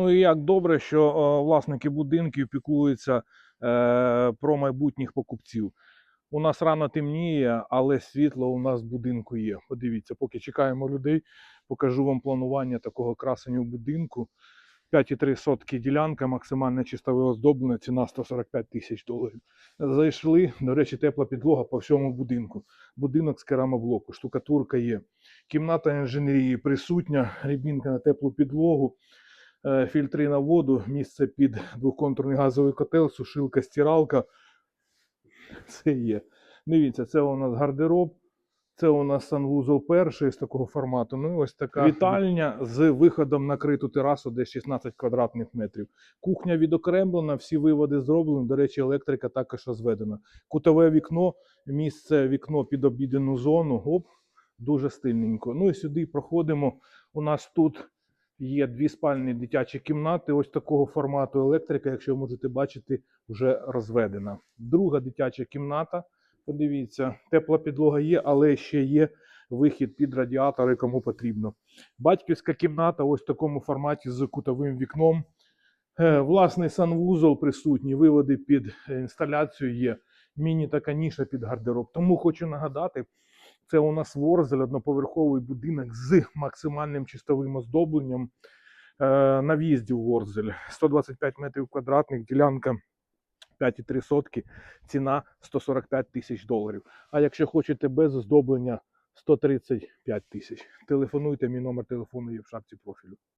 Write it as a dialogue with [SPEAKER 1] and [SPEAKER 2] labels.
[SPEAKER 1] Ну і як добре, що е, власники будинків піклуються е, про майбутніх покупців. У нас рано темніє, але світло у нас в будинку є. Подивіться, поки чекаємо людей, покажу вам планування такого красення будинку. 5,3 сотки ділянка, максимальне чистове оздоблення, ціна 145 тисяч доларів. Зайшли, до речі, тепла підлога по всьому будинку. Будинок з керамоблоку, штукатурка є. Кімната інженерії присутня, рібінка на теплу підлогу, фільтри на воду, місце під двоконтурний газовий котел, сушилка, стиралка. Це є. Дивіться, це у нас гардероб. Це у нас санвузол перший з такого формату. Ну і ось така вітальня з виходом на криту терасу, десь 16 квадратних метрів. Кухня відокремлена, всі виводи зроблені. До речі, електрика також розведена. Кутове вікно, місце вікно під обідену зону. Оп, дуже стильненько. Ну і сюди проходимо. У нас тут є дві спальні дитячі кімнати. Ось такого формату електрика, якщо ви можете бачити, вже розведена. Друга дитяча кімната. Подивіться, тепла підлога є, але ще є вихід під радіатори, кому потрібно. Батьківська кімната, ось в такому форматі з кутовим вікном. Е, Власний санвузол присутній, виводи під е, інсталяцію є. Міні така ніша під гардероб. Тому хочу нагадати, це у нас Ворзель, одноповерховий будинок з максимальним чистовим оздобленням е, на в'їзді в Ворзель. 125 метрів квадратних, ділянка 5,3 сотки, ціна 145 тисяч доларів. А якщо хочете без оздоблення, 135 тисяч. Телефонуйте, мій номер телефону є в шапці профілю.